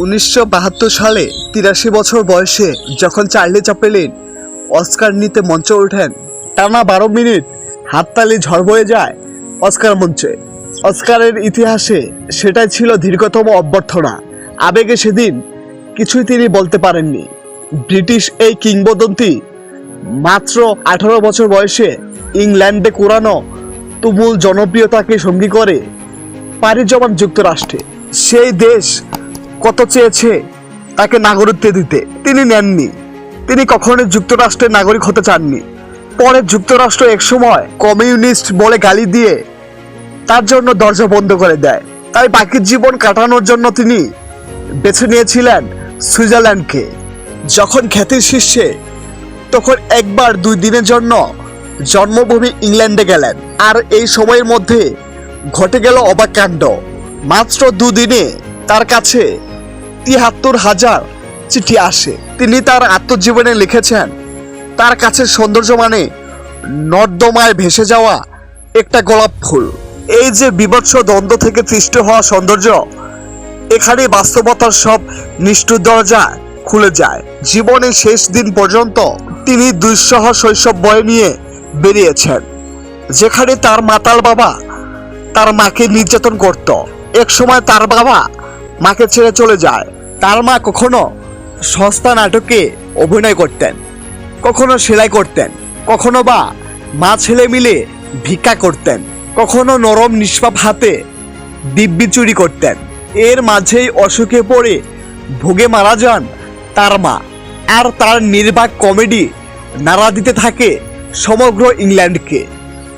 উনিশশো বাহাত্তর সালে তিরাশি বছর বয়সে যখন চার্লি চাপেলিন অস্কার নিতে মঞ্চে ওঠেন, টানা বারো মিনিট হাততালি ঝড় বয়ে যায় অস্কার মঞ্চে। অস্কারের ইতিহাসে সেটাই ছিল দীর্ঘতম অভ্যর্থনা। আবেগে সেদিন কিছুই তিনি বলতে পারেননি। ব্রিটিশ এই কিংবদন্তি মাত্র আঠারো বছর বয়সে ইংল্যান্ডে কোরানো তুমুল জনপ্রিয়তাকে সঙ্গী করে পাড়ি জমান যুক্তরাষ্ট্রে। সেই দেশ কত চেয়েছে তাকে নাগরিকত্ব দিতে। তিনি নেননি। তিনি কখনোই যুক্তরাষ্ট্রের নাগরিক হতে চাননি। পরে যুক্তরাষ্ট্র একসময় কমিউনিস্ট বলে গালি দিয়ে তার জন্য দরজা বন্ধ করে দেয়। তাই বাকি জীবন কাটানোর জন্য তিনি বেছে নিয়েছিলেন সুইজারল্যান্ডকে। যখন খ্যাতির শীর্ষে, তখন একবার দুই দিনের জন্য জন্মভূমি ইংল্যান্ডে গেলেন। আর এই সময়ের মধ্যে ঘটে গেল অবাক কাণ্ড। মাত্র দুদিনে তার কাছে তিয়াত্তর হাজার চিঠি আসে। তিনি তার আত্মজীবনে লিখেছেন, তার কাছে সৌন্দর্য মানে নর্দমায় ভেসে যাওয়া একটা গোলাপ ফুল। এই যে বিভৎস দ্বন্দ্ব থেকে সৃষ্টি হওয়া সৌন্দর্য, এখানে বাস্তবতার সব নিষ্ঠুর দরজা খুলে যায়। জীবনের শেষ দিন পর্যন্ত তিনি দুঃসহ শৈশব বয়ে নিয়ে বেরিয়েছেন, যেখানে তার মাতাল বাবা তার মাকে নির্যাতন করত। এক সময় তার বাবা মাকে ছেড়ে চলে যায়। তার মা কখনো সস্তা নাটকে অভিনয় করতেন, কখনো সেলাই করতেন, কখনো বা মা ছেলে মিলে ভিক্ষা করতেন, কখনো নরম নিষ্পাপ হাতে দিব্যি চুরি করতেন। এর মাঝেই অসুখে পড়ে ভোগে মারা যান তার মা। আর তার নির্বাক কমেডি নাড়া দিতে থাকে সমগ্র ইংল্যান্ডকে।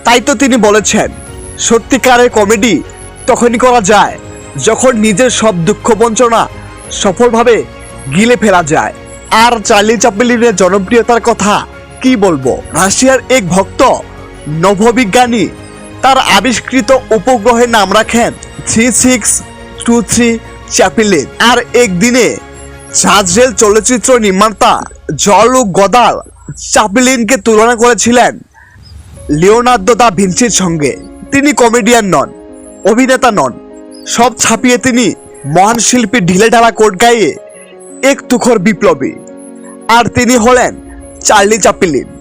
তাই তো তিনি বলেছেন, সত্যিকারের কমেডি তখনই করা যায় যখন নিজের সব দুঃখ বঞ্চনা সফলভাবে গিলে ফেলা যায়। আর চার্লি চাপলিনের জনপ্রিয়তার কথা কি বলব? রাশিয়ার এক ভক্ত, নভবিজ্ঞানী, তার আবিষ্কৃত উপগ্রহের নাম রাখেন three six two three Chaplin. আর একদিনে রেল চলচ্চিত্র নির্মাতা জলু গদাল চ্যাপলিনকে তুলনা করেছিলেন লিওনার্দো দা ভিনসির সঙ্গে। তিনি কমেডিয়ান নন, অভিনেতা নন। সব ছাপিয়ে তিনি মহান শিল্পী ঢিলে ঢালা কোট গাইয়ে এক তুখর বিপ্লবী। আর তিনি হলেন চার্লি চাপিলিন।